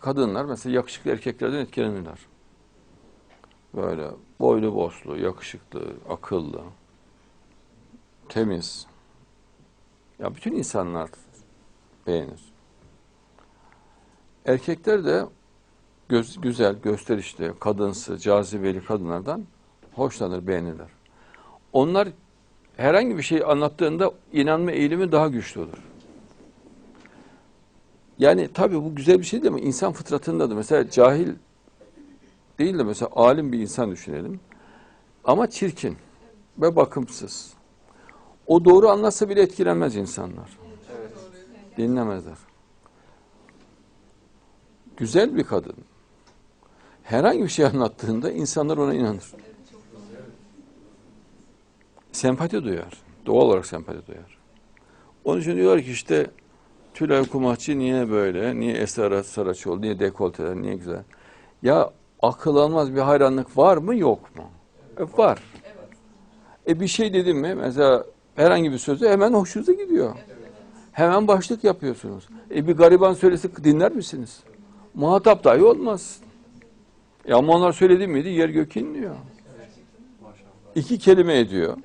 kadınlar mesela yakışıklı erkeklerden etkilenirler. Böyle boylu boslu, yakışıklı, akıllı, temiz. Ya bütün insanlar beğenir. Erkekler de göz, güzel, gösterişli, kadınsı, cazibeli kadınlardan hoşlanır, beğenirler. Onlar herhangi bir şey anlattığında inanma eğilimi daha güçlü olur. Yani tabii bu güzel bir şey değil mi? İnsan fıtratındadır. Mesela cahil değil de mesela alim bir insan düşünelim. Ama çirkin ve bakımsız. O doğru anlatsa bile etkilenmez insanlar. Dinlemezler. Güzel bir kadın. Herhangi bir şey anlattığında insanlar ona inanır. Sempati duyar. Doğal olarak sempati duyar. Onun için diyorlar ki işte Tülay Kumaççı niye böyle, niye Esra Saraçoğlu, niye dekolteler, niye güzel. Ya akıl almaz bir hayranlık var mı yok mu? E, var. E bir şey dedim mi mesela herhangi bir sözü hemen hoşunuza gidiyor. Hemen başlık yapıyorsunuz. E bir gariban söylese dinler misiniz? Muhatap dahi olmaz. E ama onlar söyledi miydi yer gök inliyor. İki kelime ediyor.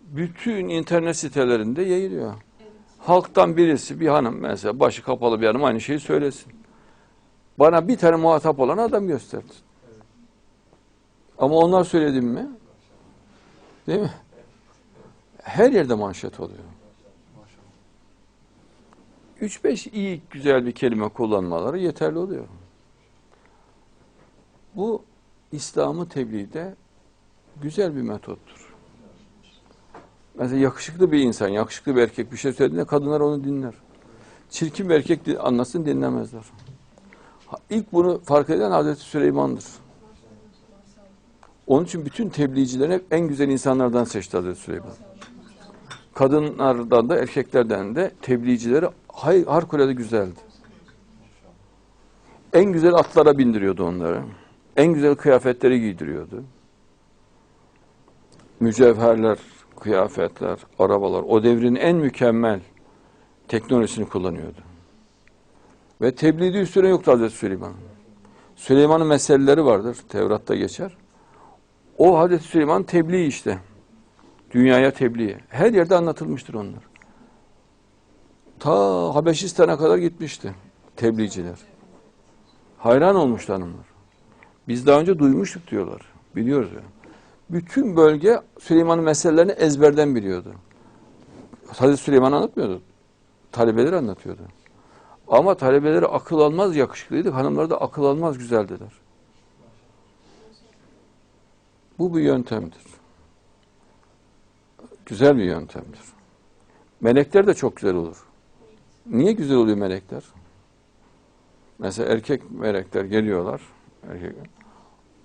Bütün internet sitelerinde yayılıyor. Halktan birisi bir hanım mesela başı kapalı bir hanım aynı şeyi söylesin. Bana bir tane muhatap olan adam gösterdi. Ama onlar söyledim mi? Değil mi? Her yerde manşet oluyor. 3-5 iyi güzel bir kelime kullanmaları yeterli oluyor. Bu İslam'ı tebliğde güzel bir metottur. Mesela yakışıklı bir insan, yakışıklı bir erkek bir şey söylediğinde kadınlar onu dinler. Çirkin bir erkek anlasın dinlemezler. İlk bunu fark eden Hazreti Süleyman'dır. Onun için bütün tebliğcilerin hep en güzel insanlardan seçti Hazreti Süleyman. Kadınlardan da erkeklerden de tebliğcileri hay- harikulade güzeldi. En güzel atlara bindiriyordu onları. En güzel kıyafetleri giydiriyordu. Mücevherler, kıyafetler, arabalar o devrin en mükemmel teknolojisini kullanıyordu. Ve tebliğde üstüne yoktu Hazreti Süleyman. Süleyman'ın meseleleri vardır. Tevrat'ta geçer. O Hazreti Süleyman tebliğ işte. Dünyaya tebliğ. Her yerde anlatılmıştır onlar. Ta Habeşistan'a kadar gitmişti tebliğciler. Hayran olmuştu hanımlar. Biz daha önce duymuştuk diyorlar. Biliyoruz yani. Bütün bölge Süleyman'ın meselelerini ezberden biliyordu. Hazreti Süleyman anlatmıyordu. Talebeleri anlatıyordu. Ama talebeleri akıl almaz yakışıklıydı. Hanımları da akıl almaz güzeldiler. Bu bir yöntemdir. Güzel bir yöntemdir. Melekler de çok güzel olur. Niye güzel oluyor melekler? Mesela erkek melekler geliyorlar. Erkek,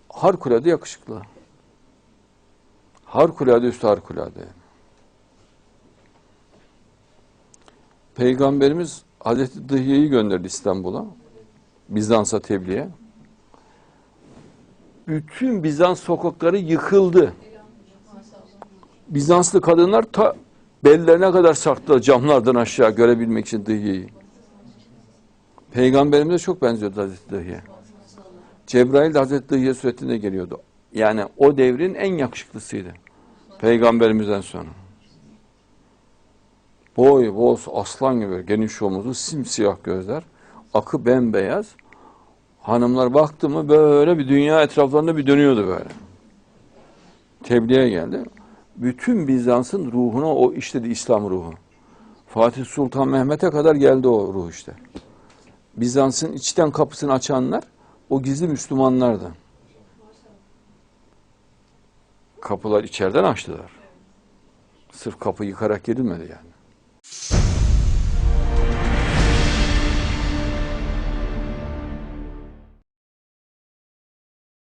harikulade yakışıklı. Harikulade üstü harikulade. Peygamberimiz Hazreti Dıhiye'yi gönderdi İstanbul'a. Bizans'a tebliğe. Bütün Bizans sokakları yıkıldı. Bizanslı kadınlar ta bellerine kadar sarktılar camlardan aşağı görebilmek için Dıhiye'yi. Peygamberimize çok benziyordu Hazreti Dıhiye. Cebrail de Hazreti Dıhiye suretinde geliyordu. Yani o devrin en yakışıklısıydı. Peygamberimizden sonra. Boy, boz, aslan gibi geniş omuzlu, simsiyah gözler. Akı bembeyaz. Hanımlar baktı mı böyle bir dünya etraflarında bir dönüyordu böyle. Tebliğe geldi. Bütün Bizans'ın ruhuna o işledi İslam ruhu. Fatih Sultan Mehmet'e kadar geldi o ruh işte. Bizans'ın içten kapısını açanlar o gizli Müslümanlardı. Kapılar içeriden açtılar. Sırf kapı yıkarak girilmedi yani.